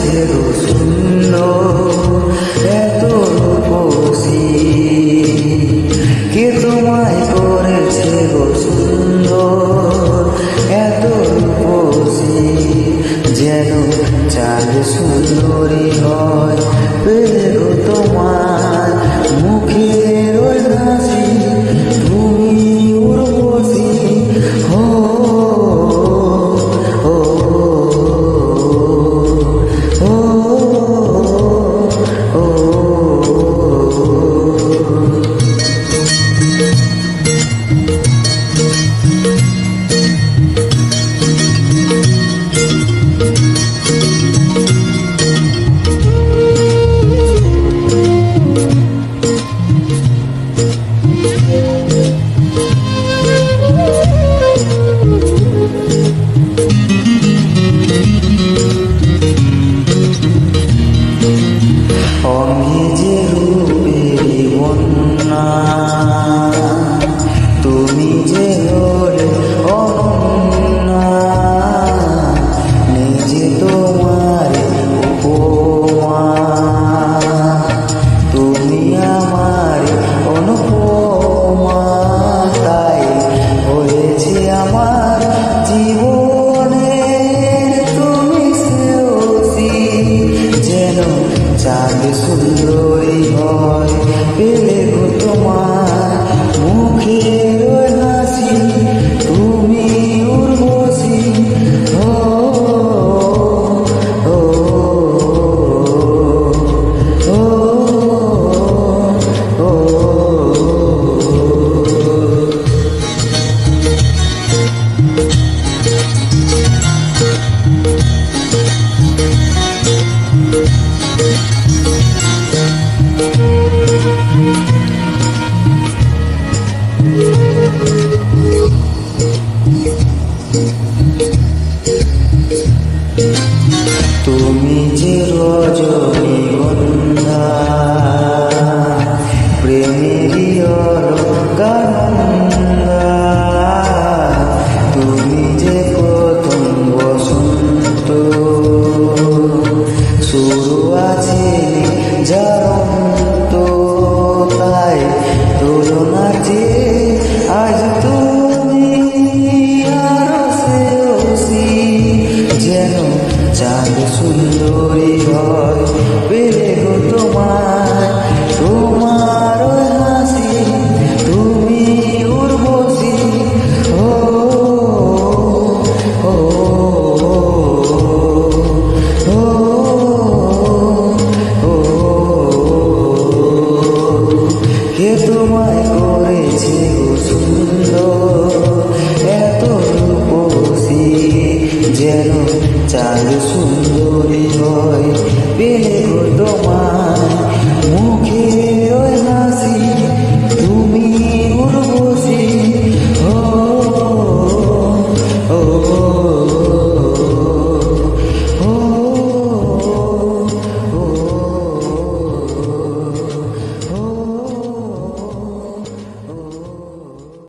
চেরো শূন্য। এত তুমি যে ওর নিজে তোমার উপমা। তুমি আমার অনুপমা, তাই হয়েছে আমার জীবনের তুমি যেন চাঁদ শুনল তুমি তুলনা যে আজ তুমি যেন চাঁদ সুন্দরী হয় বেড়ে তোমার তোমায় করেছে গো সুন্দর। এত রূপসী যেন চাঁদ সুন্দরী হয়। পেলে গো তোমায়